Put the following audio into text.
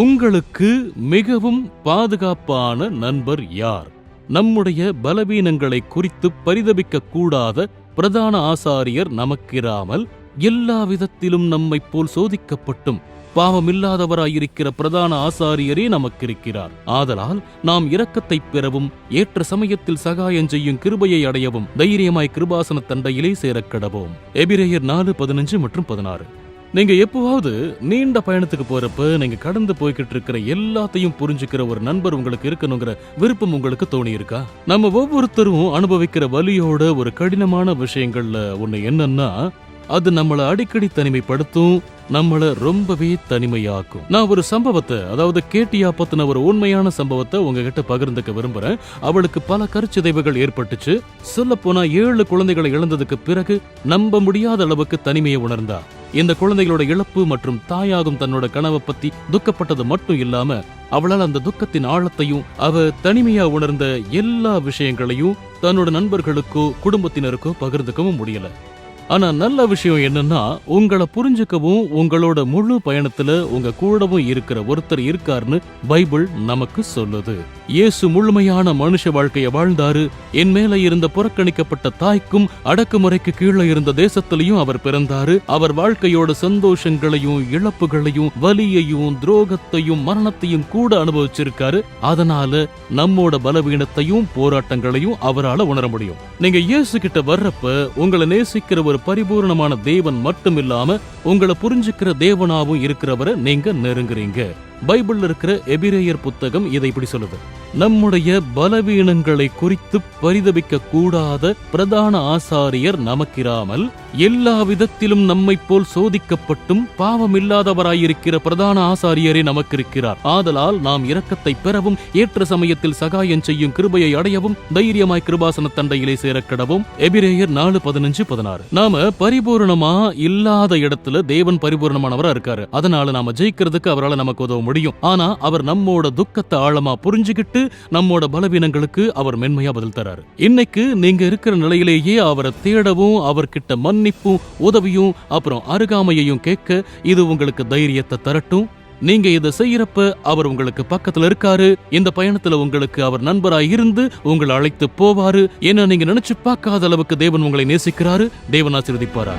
உங்களுக்கு மிகவும் பாதுகாப்பான நண்பர் யார்? நம்முடைய பலவீனங்களை குறித்து பரிதபிக்க கூடாத பிரதான ஆசாரியர் நமக்கிராமல் எல்லா விதத்திலும் நம்மைப் போல் சோதிக்கப்பட்டும் பாவமில்லாதவராயிருக்கிற பிரதான ஆசாரியரே நமக்கிருக்கிறார். ஆதலால் நாம் இரக்கத்தை பெறவும் ஏற்ற சமயத்தில் சகாயம் செய்யும் கிருபையை அடையவும் தைரியமாய் கிருபாசன தண்டையிலே சேரக்கடவோம் எபிரேயர் நாலு பதினஞ்சு மற்றும் பதினாறு. நீங்க எப்போவாவது நீண்ட பயணத்துக்கு போறப்ப நீங்க கடந்து போய்கிட்டு இருக்கிற எல்லாத்தையும் புரிஞ்சுக்கிற ஒரு நண்பர் உங்களுக்கு இருக்கணுங்கிற விருப்பம் உங்களுக்கு தோணி இருக்கா நம்ம ஒவ்வொருத்தரும் அனுபவிக்கிற வலியோட ஒரு கடினமான விஷயங்கள்ல ஒண்ணு என்னன்னா அது நம்மளை அடிக்கடி தனிமைப்படுத்தும் நம்மள ரொம்பவே தனிமையாக்கும். நான் ஒரு சம்பவத்தை அதாவது கேட்டியா பத்தின ஒரு உண்மையான சம்பவத்தை உங்ககிட்ட பகிர்ந்துக்க விரும்புறேன். அவளுக்கு பல கருச்சிதைவுகள் ஏற்பட்டுச்சு. சொல்ல போனா ஏழு குழந்தைகளை இழந்ததுக்கு பிறகு நம்ப முடியாத அளவுக்கு தனிமையை உணர்ந்தா. இந்த குழந்தைகளோட இழப்பு மற்றும் தாயாகும் தன்னோட கனவை பத்தி துக்கப்பட்டது மட்டும் இல்லாம அவளால் அந்த துக்கத்தின் ஆழத்தையும் அவ தனிமையா உணர்ந்த எல்லா விஷயங்களையும் தன்னோட நண்பர்களுக்கோ குடும்பத்தினருக்கோ பகிர்ந்துக்கவும் முடியல. ஆனா நல்ல விஷயம் என்னன்னா உங்களை புரிஞ்சுக்கவும் உங்களோட முழு பயணத்துல உங்க கூடவும் இருக்கிற ஒருத்தர் இருக்காருன்னு பைபிள் நமக்கு சொல்லுது. இயேசு முழுமையான மனுஷ வாழ்க்கைய வாழ்ந்தாரு. என் மேல இருந்த புறக்கணிக்கப்பட்ட தாய்க்கும் அடக்குமுறைக்கு கீழே இருந்த தேசத்திலையும் அவர் பிறந்தாரு. அவர் வாழ்க்கையோட சந்தோஷங்களையும் இழப்புகளையும் வலியையும் துரோகத்தையும் மரணத்தையும் கூட அனுபவிச்சிருக்காரு. அதனால நம்மோட பலவீனத்தையும் போராட்டங்களையும் அவரால் உணர முடியும். நீங்க இயேசு கிட்ட வர்றப்ப உங்களை நேசிக்கிற ஒரு பரிபூர்ணமான தேவன் மட்டும் இல்லாம உங்களை புரிஞ்சுக்கிற தேவனாவும் இருக்கிறவரை நீங்க நெருங்குறீங்க. பைபிள்ல இருக்கிற எபிரேயர் புத்தகம் இதை இப்படி சொல்லுது. நம்முடைய பலவீனங்களை குறித்து பரிதபிக்க கூடாத பிரதான ஆசாரியர் நமக்கிராமல் எல்லா விதத்திலும் நம்மைப் போல் சோதிக்கப்பட்டும் பாவமில்லாதவராயிருக்கிற பிரதான ஆசாரியரே நமக்கிருக்கிறார். ஆதலால் நாம் இரக்கத்தை பெறவும் ஏற்ற சமயத்தில் சகாயம் செய்யும் கிருபையை அடையவும் தைரியமாய் கிருபாசன தண்டையிலே சேரக்கடவும். எபிரேயர் நாலு பதினஞ்சு பதினாறு. நாம பரிபூரணமா இல்லாத இடத்துல தேவன் பரிபூரணமானவரா இருக்காரு. அதனால நாம ஜெயிக்கிறதுக்கு அவரால் நமக்கு உதவ முடியும். ஆனா அவர் நம்மோட துக்கத்தை ஆழமா புரிஞ்சுகிட்டு நம்மோட பலவீனங்களுக்கு அவர் மென்மையா பதில் தராரு. இன்னைக்கு நீங்க இருக்கிற நிலையிலேயே அவரை தேடவும் அவர்கிட்ட மன்னிப்பும் உதவியும் அப்புறம் அருகாமையையும் கேட்க இது உங்களுக்கு தைரியத்தை தரட்டும். நீங்க இதை செய்யறப்ப அவர் உங்களுக்கு பக்கத்துல இருக்காரு. இந்த பயணத்துல உங்களுக்கு அவர் நண்பராய் இருந்து உங்களை அழைத்து போவாரு. ஏன்னா நீங்க நினைச்சு பார்க்காத அளவுக்கு தேவன் உங்களை நேசிக்கிறாரு. தேவன் ஆசீர்வதிப்பாரா